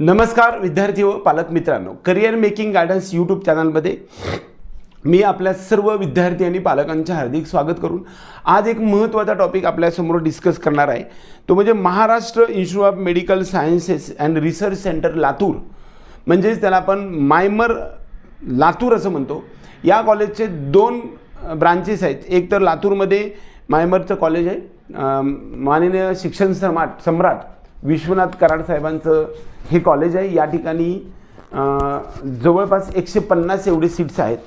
नमस्कार विद्यार्थी व पालक मित्रांनो. करिअर मेकिंग गायडन्स यूट्यूब चॅनलमध्ये मी आपल्या सर्व विद्यार्थी आणि पालकांचे हार्दिक स्वागत करून आज एक महत्त्वाचा टॉपिक आपल्यासमोर डिस्कस करणार आहे. तो म्हणजे Maharashtra institute of medical sciences and research centre Latur. म्हणजेच त्याला आपण मायमर लातूर असं म्हणतो. या कॉलेजचे दोन ब्रांचेस आहेत. एक तर लातूरमध्ये मायमरचं कॉलेज आहे. माननीय शिक्षण सम्राट सम्राट विश्वनाथ कराड साहेबांचं हे कॉलेज आहे. या ठिकाणी जवळपास एकशे पन्नास एवढे सीट्स आहेत.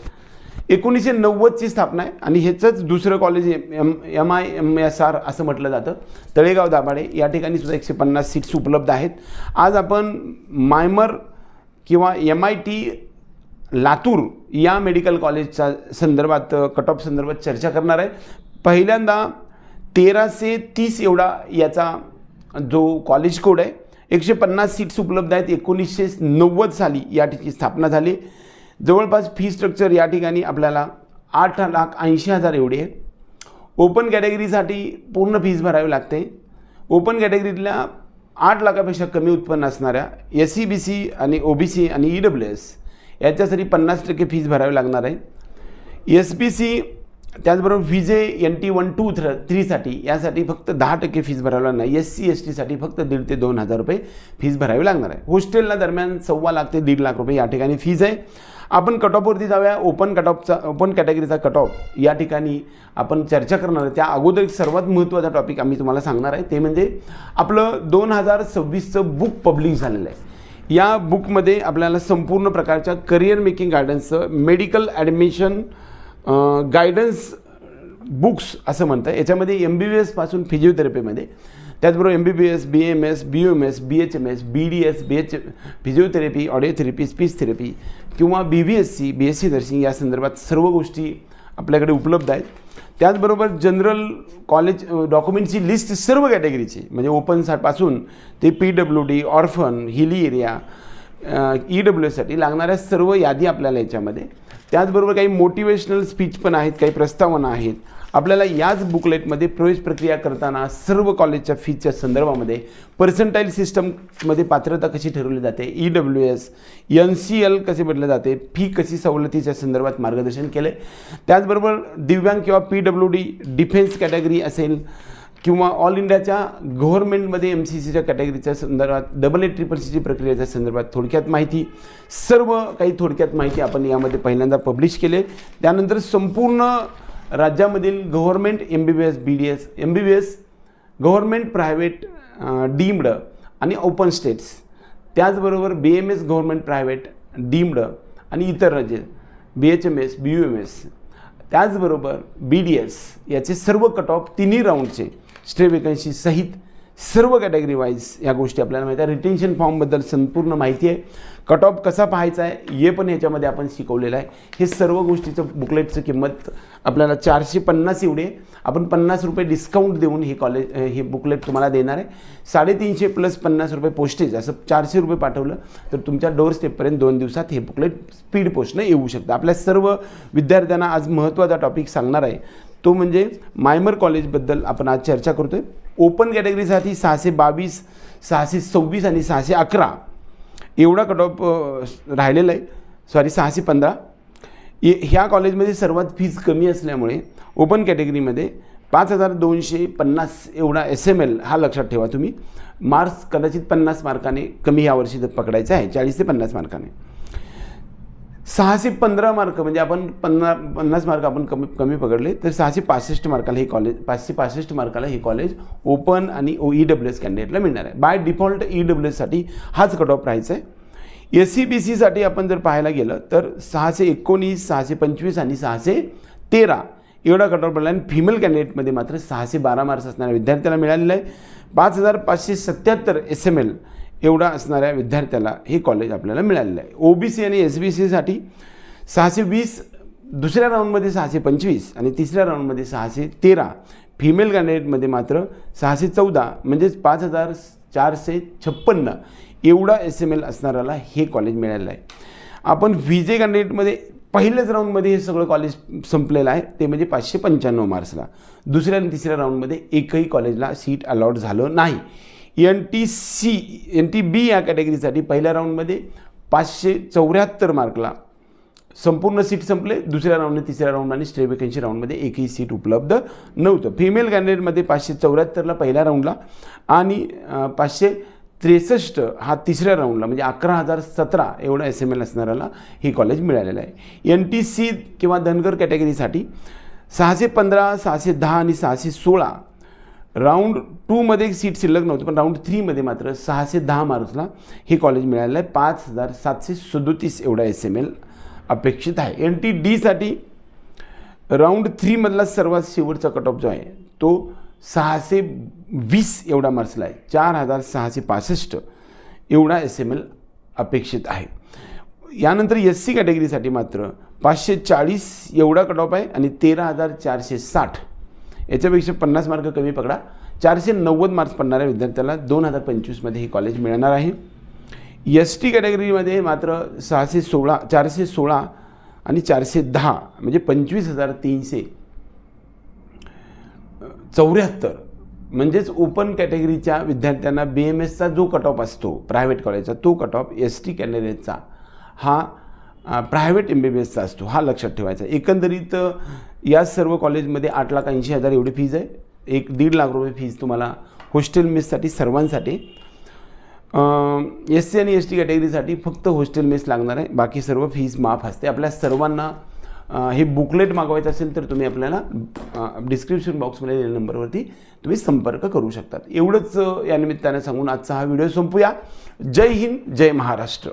एकोणीसशे नव्वदची स्थापना आहे आणि ह्याचंच दुसरं college M M I M S R असं म्हटलं जातं. तळेगाव दाभाडे या ठिकाणी सुद्धा एकशे पन्नास सीट्स उपलब्ध आहेत. आज आपण मायमर किंवा एम आय टी लातूर या मेडिकल कॉलेजच्या संदर्भात कट ऑफ संदर्भात चर्चा करणार आहे. पहिल्यांदा तेराशे तीस एवढा याचा जो कॉलेज कोड आहे एकशे पन्नास सीट्स उपलब्ध आहेत. एकोणीसशे नव्वद साली या ठिकाणी स्थापना झाली. जवळपास फी स्ट्रक्चर या ठिकाणी आपल्याला आठ लाख ऐंशी हजार एवढे आहे ओपन कॅटेगरीसाठी पूर्ण फीज भरावी लागते. ओपन कॅटेगरीतल्या आठ लाखापेक्षा कमी उत्पन्न असणाऱ्या एस सी बी सी आणि ओ बी सी आणि ई डब्ल्यू एस याच्यासाठी पन्नास टक्के फीज भरावी लागणार आहे. एस पी सी त्याचबरोबर V J N T one two three थ्रीसाठी यासाठी फक्त दहा टक्के फीज भरावी लागणार एस सी एस टीसाठी फक्त दीड ते दोन हजार रुपये फीज भरावी लागणार आहे. हॉस्टेलला दरम्यान सव्वा लाख ते दीड लाख रुपये या ठिकाणी फीज आहे. आपण कटऑफवरती जाऊया. ओपन कटऑफचा ओपन कॅटेगरीचा कटऑफ या ठिकाणी आपण चर्चा करणार आहे. त्या अगोदर एक सर्वात महत्त्वाचा टॉपिक आम्ही तुम्हाला सांगणार आहे. ते म्हणजे आपलं दोन हजार सव्वीसचं बुक पब्लिक झालेलं आहे. या बुकमध्ये आपल्याला संपूर्ण प्रकारच्या करिअर मेकिंग गायडन्सचं मेडिकल ॲडमिशन गायडन्स बुक्स असं म्हणतं याच्यामध्ये एम बी बी एसपासून फिजिओथेरपीमध्ये त्याचबरोबर M B B S B M S B M S B H M S B D S B H physiotherapy audiotherapy speech therapy किंवा B B S C B S C nursing या संदर्भात सर्व गोष्टी आपल्याकडे उपलब्ध आहेत. त्याचबरोबर general college डॉक्युमेंटची list सर्व कॅटेगरीची म्हणजे ओपन साठपासून ते P W D orphan hilly area E W एससाठी लागणाऱ्या सर्व यादी आपल्याला याच्यामध्ये. त्याचबरोबर काही मोटिवेशनल स्पीच पण आहेत काही प्रस्तावना आहेत. आपल्याला याच बुकलेटमध्ये प्रवेश प्रक्रिया करताना सर्व कॉलेजच्या फीजच्या संदर्भामध्ये पर्सेंटाईल सिस्टममध्ये पात्रता कशी ठरवली जाते E W S N C L कसे बदलले जाते फी कशी सवलतीच्या संदर्भात मार्गदर्शन केलं. त्याचबरोबर दिव्यांग किंवा P W D defence category असेल किंवा ऑल इंडियाच्या गव्हर्नमेंटमध्ये एम सी सीच्या कॅटेगरीच्या संदर्भात डबल ए ट्रिपल सीची प्रक्रियेच्या संदर्भात थोडक्यात माहिती सर्व काही थोडक्यात माहिती आपण यामध्ये पहिल्यांदा पब्लिश केले. त्यानंतर संपूर्ण राज्यामधील government M B B S B D S M B B S government private deemed आणि ओपन स्टेट्स. त्याचबरोबर B M S government private deemed आणि इतर राज्य B H M S B U M S त्याचबरोबर B D S याचे सर्व cut off तिन्ही राऊंडचे stay vacancy सहित सर्व कॅटेगरी वाईज या गोष्टी आपल्याला माहिती आहे. रिटेन्शन फॉर्मबद्दल संपूर्ण माहिती आहे. कट ऑफ कसा पाहायचा आहे हे पण याच्यामध्ये आपण शिकवलेलं आहे. हे सर्व गोष्टीचं बुकलेटचं किंमत आपल्याला चारशे पन्नास एवढे आपण पन्नास रुपये डिस्काउंट देऊन हे कॉलेज हे बुकलेट तुम्हाला देणार आहे. साडेतीनशे प्लस पन्नास रुपये पोस्टेज असं चारशे रुपये पाठवलं तर तुमच्या डोर स्टेपपर्यंत दोन दिवसात हे बुकलेट स्पीड पोस्टनं येऊ शकतं. आपल्या सर्व विद्यार्थ्यांना आज महत्त्वाचा टॉपिक सांगणार आहे. तो म्हणजे मायमर कॉलेजबद्दल आपण आज चर्चा करतो आहे ओपन कॅटेगरीसाठी सहाशे बावीस सहाशे सव्वीस आणि सहाशे अकरा. एवढा कट ऑफ राहिलेला आहे. सॉरी सहाशे पंधरा. ये ह्या कॉलेजमध्ये सर्वात फीज कमी असल्यामुळे ओपन कॅटेगरीमध्ये पाच हजार दोनशे पन्नास एवढा एस एम एल हा लक्षात ठेवा तुम्ही. मार्क्स कदाचित पन्नास मार्काने कमी यावर्षी पकडायचं आहे चाळीस ते पन्नास मार्काने सहाशे पंधरा मार्क म्हणजे आपण पन्ना पन्नास मार्क आपण कमी कमी पकडले तर सहाशे पासष्ट मार्काला हे कॉलेज पाचशे पासष्ट मार्काला हे कॉलेज ओपन आणि ओ ई डब्ल्यू एस कॅन्डिडेटला मिळणार आहे. बाय डिफॉल्ट ई डब्ल्यू एससाठी हाच कट ऑफ राहायचा आहे. एस सी बी सीसाठी आपण जर पाहायला गेलं तर सहाशे एकोणीस सहाशे पंचवीस आणि सहाशे तेरा एवढा कट ऑफ पडला आणि फिमेल कॅन्डिडेटमध्ये मात्र सहाशे बारा मार्क्स असणाऱ्या विद्यार्थ्याला मिळालेलं आहे. पाच हजार पाचशे सत्याहत्तर एस एम एल एवढा असणाऱ्या विद्यार्थ्याला हे कॉलेज आपल्याला मिळालेलं आहे. ओ बी सी आणि एस बी सीसाठी सहाशे वीस दुसऱ्या राऊंडमध्ये सहाशे पंचवीस आणि तिसऱ्या राऊंडमध्ये सहाशे तेरा. फिमेल कॅन्डिडेटमध्ये मात्र सहाशे चौदा म्हणजेच पाच हजार चारशे छप्पन्न. एवढा एस एम एल असणाऱ्याला हे कॉलेज मिळालेलं आहे. आपण व्ही जे कॅन्डिडेटमध्ये पहिल्याच राऊंडमध्ये हे सगळं कॉलेज संपलेलं आहे. ते म्हणजे पाचशे पंच्याण्णव मार्क्सला दुसऱ्या आणि तिसऱ्या राऊंडमध्ये एकही कॉलेजला सीट अलॉट झालं नाही. N T C N T B या कॅटेगरीसाठी पहिल्या राऊंडमध्ये पाचशे चौऱ्याहत्तर मार्कला संपूर्ण सीट संपले. दुसऱ्या राऊंडने तिसऱ्या राऊंड आणि स्टे वेकन्सी राऊंडमध्ये एकही सीट उपलब्ध नव्हतं. फिमेल कॅन्डिडेटमध्ये पाचशे चौऱ्याहत्तरला पहिल्या राऊंडला आणि पाचशे त्रेसष्ट हा तिसऱ्या राऊंडला म्हणजे अकरा हजार सतरा एवढा एस एम एल असणाऱ्याला हे कॉलेज मिळालेलं आहे. एन टी सी किंवा धनगर कॅटेगरीसाठी सहाशे पंधरा सहाशे दहा आणि सहाशे सोळा राऊंड टूमध्ये सीट शिल्लक नव्हती पण राऊंड थ्रीमध्ये मात्र सहाशे दहा मार्क्सला हे कॉलेज मिळालेलं आहे. पाच हजार सातशे सदोतीस एवढा एस एम एल अपेक्षित आहे. एन टी डीसाठी राऊंड थ्रीमधला सर्वात शेवटचा कट ऑफ जो आहे तो सहाशे वीस एवढा मार्क्सला आहे. चार हजार सहाशे पासष्ट एवढा एस एम एल अपेक्षित आहे. यानंतर एस सी कॅटेगरीसाठी मात्र पाचशे चाळीस एवढा कट ऑफ आहे आणि तेरा हजार चारशे साठ याच्यापेक्षा पन्नास मार्क कमी पकडा. चारशे नव्वद मार्क्स पडणाऱ्या विद्यार्थ्याला दोन हजार पंचवीसमध्ये हे कॉलेज मिळणार आहे. एस टी कॅटेगरीमध्ये मात्र सहाशे सोळा चारशे सोळा आणि चारशे दहा म्हणजे पंचवीस हजार तीनशे चौऱ्याहत्तर म्हणजेच ओपन कॅटेगरीच्या विद्यार्थ्यांना बी एम एसचा जो कट ऑफ असतो प्रायव्हेट कॉलेजचा तो कट ऑफ एस टी कॅन्डिडेटचा हा प्रायव्हेट एम बी बी एसचा असतो हा लक्षात ठेवायचा. एकंदरीत या सर्व कॉलेजमध्ये आठ लाख ऐंशी हजार एवढी फीज आहे. एक दीड लाख रुपये फीज तुम्हाला हॉस्टेल मेससाठी सर्वांसाठी. एस सी आणि एस टी कॅटेगरीसाठी फक्त हॉस्टेल मेस लागणार आहे. बाकी सर्व फीज माफ असते. आपल्या सर्वांना हे बुकलेट मागवायचं असेल तर तुम्ही आपल्याला डिस्क्रिप्शन बॉक्समध्ये दिलेल्या नंबरवरती तुम्ही संपर्क करू शकतात. एवढंच या निमित्ताने सांगून आजचा हा व्हिडिओ संपूया. जय हिंद जय महाराष्ट्र.